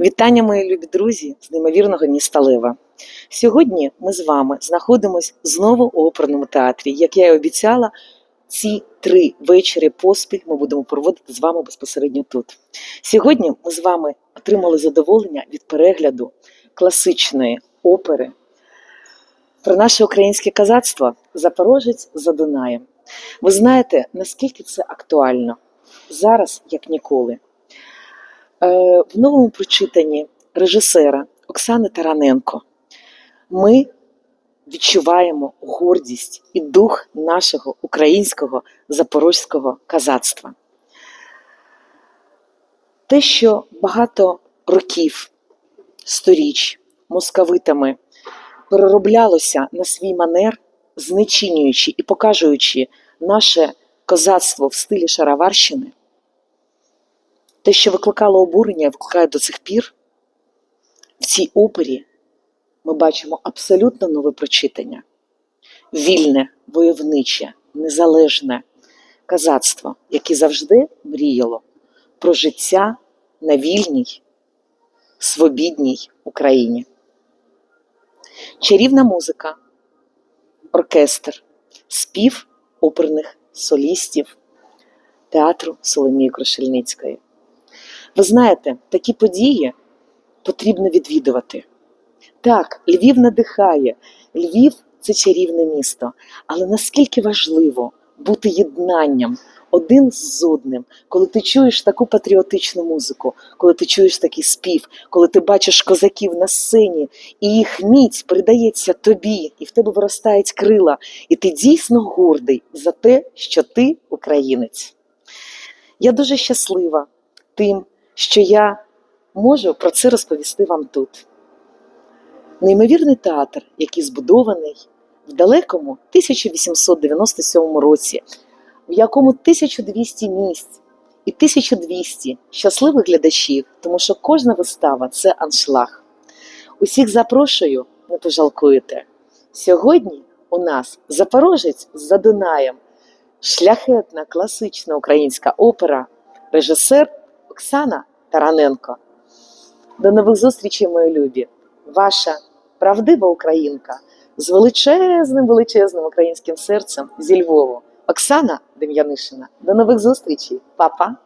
Вітання, мої любі друзі, з неймовірного міста Лева. Сьогодні ми з вами знаходимось знову у оперному театрі. Як я і обіцяла, ці три вечори поспіль ми будемо проводити з вами безпосередньо тут. Сьогодні ми з вами отримали задоволення від перегляду класичної опери про наше українське казацтво Запорожець за Дунаєм. Ви знаєте, наскільки це актуально зараз, як ніколи. Е, в новому прочитанні режисера Оксани Тараненко ми відчуваємо гордість і дух нашого українського запорозького казацтва. Те, що багато років, сторіч московитами перероблялося на свій манер, знечинюючи і показуючи наше козацтво в стилі Шароварщини, те, що викликало обурення, викликає до цих пір, в цій опері ми бачимо абсолютно нове прочитання. Вільне, войовниче, незалежне казацтво, яке завжди мріяло про життя на вільній, свобідній Україні. Чарівна музика, оркестр, спів оперних солістів театру Соломії Крушельницької. Ви знаєте, такі події потрібно відвідувати. Так, Львів надихає, Львів це чарівне місто. Але наскільки важливо бути єднанням один з одним, коли ти чуєш таку патріотичну музику, коли ти чуєш такий спів, коли ти бачиш козаків на сцені, і їх міць передається тобі, і в тебе виростають крила, і ти дійсно гордий за те, що ти українець. Я дуже щаслива тим, що я можу про це розповісти вам тут. Неймовірний театр, який збудований в далекому 1897 році, в якому 1200 місць і 1200 щасливих глядачів, тому що кожна вистава це аншлаг. Усіх запрошую, не пожалкуєте. Сьогодні у нас Запорожець за Дунаєм, шляхетна класична українська опера, режисер Оксана Тараненко. До нових зустрічей, мої любі! Ваша правдива українка з величезним величезним українським серцем зі Львову. Оксана Дем'янишина. До нових зустрічей, Па-па!